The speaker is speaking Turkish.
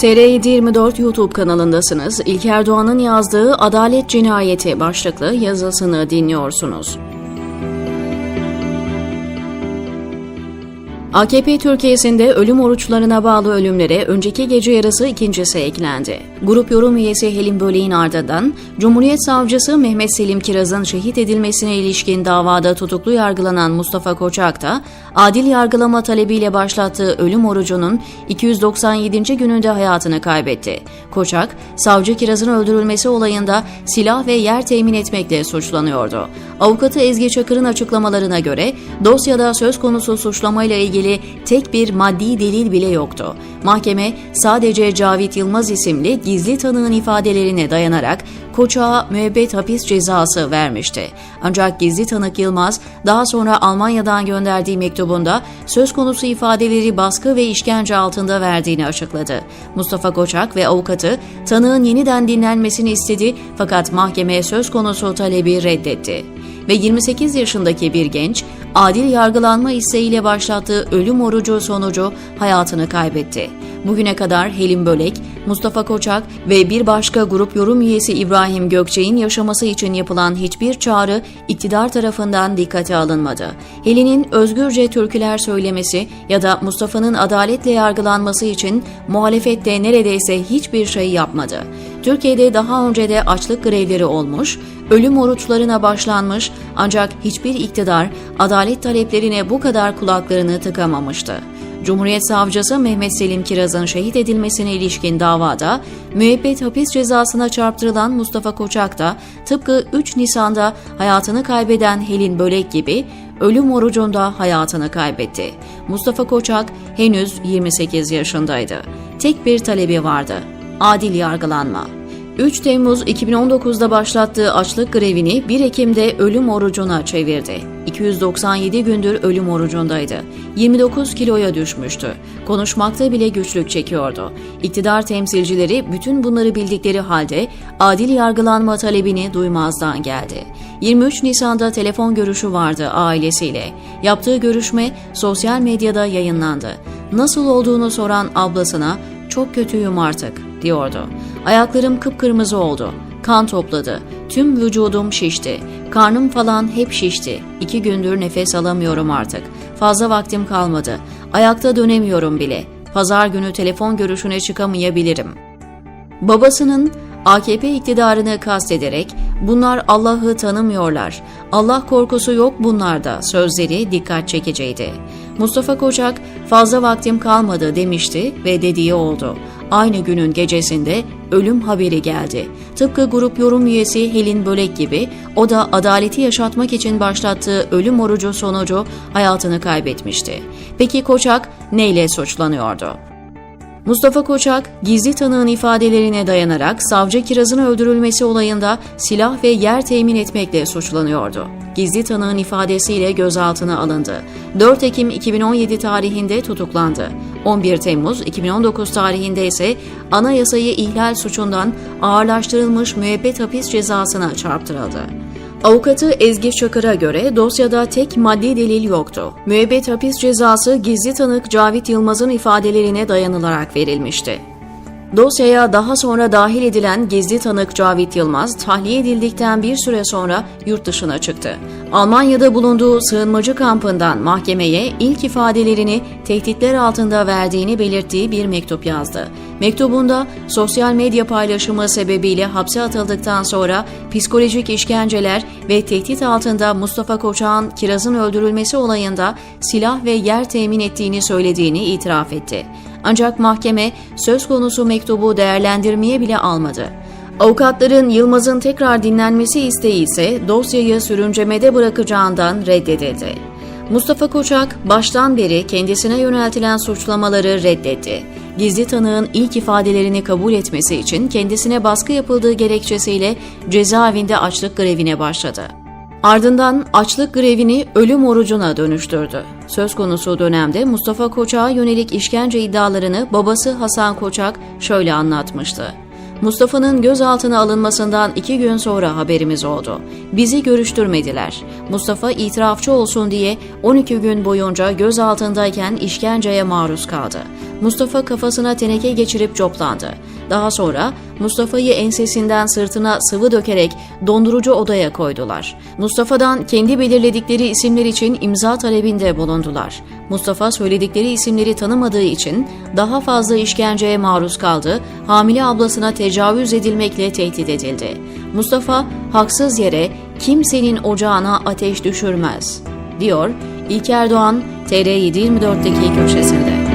TR724 YouTube kanalındasınız. İlker Doğan'ın yazdığı Adalet Cinayeti başlıklı yazısını dinliyorsunuz. AKP Türkiye'sinde ölüm oruçlarına bağlı ölümlere önceki gece yarısı ikincisi eklendi. Grup yorum üyesi Helin Böleğin ardından Cumhuriyet Savcısı Mehmet Selim Kiraz'ın şehit edilmesine ilişkin davada tutuklu yargılanan Mustafa Koçak da adil yargılama talebiyle başlattığı ölüm orucunun 297. gününde hayatını kaybetti. Koçak, savcı Kiraz'ın öldürülmesi olayında silah ve yer temin etmekle suçlanıyordu. Avukatı Ezgi Çakır'ın açıklamalarına göre dosyada söz konusu suçlamayla ilgili tek bir maddi delil bile yoktu. Mahkeme sadece Cavit Yılmaz isimli gizli tanığın ifadelerine dayanarak Koçak'a müebbet hapis cezası vermişti. Ancak gizli tanık Yılmaz daha sonra Almanya'dan gönderdiği mektubunda söz konusu ifadeleri baskı ve işkence altında verdiğini açıkladı. Mustafa Koçak ve avukatı tanığın yeniden dinlenmesini istedi fakat mahkeme söz konusu talebi reddetti ve 28 yaşındaki bir genç adil yargılanma isteğiyle başlattığı ölüm orucu sonucu hayatını kaybetti. Bugüne kadar Helin Bölek, Mustafa Koçak ve bir başka grup yorum üyesi İbrahim Gökçe'nin yaşaması için yapılan hiçbir çağrı iktidar tarafından dikkate alınmadı. Helin'in özgürce türküler söylemesi ya da Mustafa'nın adaletle yargılanması için muhalefette neredeyse hiçbir şey yapmadı. Türkiye'de daha önce de açlık grevleri olmuş, ölüm oruçlarına başlanmış ancak hiçbir iktidar adalet taleplerine bu kadar kulaklarını tıkamamıştı. Cumhuriyet Savcısı Mehmet Selim Kiraz'ın şehit edilmesine ilişkin davada müebbet hapis cezasına çarptırılan Mustafa Koçak da tıpkı 3 Nisan'da hayatını kaybeden Helin Bölek gibi ölüm orucunda hayatını kaybetti. Mustafa Koçak henüz 28 yaşındaydı. Tek bir talebi vardı. Adil yargılanma. 3 Temmuz 2019'da başlattığı açlık grevini 1 Ekim'de ölüm orucuna çevirdi. 297 gündür ölüm orucundaydı. 29 kiloya düşmüştü. Konuşmakta bile güçlük çekiyordu. İktidar temsilcileri bütün bunları bildikleri halde adil yargılanma talebini duymazdan geldi. 23 Nisan'da telefon görüşü vardı ailesiyle. Yaptığı görüşme sosyal medyada yayınlandı. Nasıl olduğunu soran ablasına çok kötüyüm artık diyordu. Ayaklarım kıpkırmızı oldu. Kan topladı. Tüm vücudum şişti. Karnım falan hep şişti. İki gündür nefes alamıyorum artık. Fazla vaktim kalmadı. Ayakta dönemiyorum bile. Pazar günü telefon görüşüne çıkamayabilirim. Babasının AKP iktidarını kastederek bunlar Allah'ı tanımıyorlar. Allah korkusu yok bunlarda sözleri dikkat çekiciydi. Mustafa Koçak fazla vaktim kalmadı demişti ve dediği oldu. Aynı günün gecesinde ölüm haberi geldi. Tıpkı grup yorum üyesi Helin Bölek gibi o da adaleti yaşatmak için başlattığı ölüm orucu sonucu hayatını kaybetmişti. Peki Koçak neyle suçlanıyordu? Mustafa Koçak, gizli tanığın ifadelerine dayanarak savcı Kiraz'ın öldürülmesi olayında silah ve yer temin etmekle suçlanıyordu. Gizli tanığın ifadesiyle gözaltına alındı. 4 Ekim 2017 tarihinde tutuklandı. 11 Temmuz 2019 tarihinde ise anayasayı ihlal suçundan ağırlaştırılmış müebbet hapis cezasına çarptırıldı. Avukatı Ezgi Çakır'a göre dosyada tek maddi delil yoktu. Müebbet hapis cezası gizli tanık Cavit Yılmaz'ın ifadelerine dayanılarak verilmişti. Dosyaya daha sonra dahil edilen gizli tanık Cavit Yılmaz, tahliye edildikten bir süre sonra yurt dışına çıktı. Almanya'da bulunduğu sığınmacı kampından mahkemeye ilk ifadelerini tehditler altında verdiğini belirttiği bir mektup yazdı. Mektubunda sosyal medya paylaşımı sebebiyle hapse atıldıktan sonra psikolojik işkenceler ve tehdit altında Mustafa Koçak'ın Kiraz'ın öldürülmesi olayında silah ve yer temin ettiğini söylediğini itiraf etti. Ancak mahkeme söz konusu mektubu değerlendirmeye bile almadı. Avukatların Yılmaz'ın tekrar dinlenmesi isteği ise dosyayı sürüncemede bırakacağından reddedildi. Mustafa Koçak baştan beri kendisine yöneltilen suçlamaları reddetti. Gizli tanığın ilk ifadelerini kabul etmesi için kendisine baskı yapıldığı gerekçesiyle cezaevinde açlık grevine başladı. Ardından açlık grevini ölüm orucuna dönüştürdü. Söz konusu dönemde Mustafa Koçak'a yönelik işkence iddialarını babası Hasan Koçak şöyle anlatmıştı. Mustafa'nın gözaltına alınmasından iki gün sonra haberimiz oldu. Bizi görüştürmediler. Mustafa itirafçı olsun diye 12 gün boyunca gözaltındayken işkenceye maruz kaldı. Mustafa kafasına teneke geçirip coplandı. Daha sonra Mustafa'yı ensesinden sırtına sıvı dökerek dondurucu odaya koydular. Mustafa'dan kendi belirledikleri isimler için imza talebinde bulundular. Mustafa söyledikleri isimleri tanımadığı için daha fazla işkenceye maruz kaldı, hamile ablasına tecavüz edilmekle tehdit edildi. Mustafa haksız yere kimsenin ocağına ateş düşürmez, diyor İlker Doğan TR724'deki köşesinde.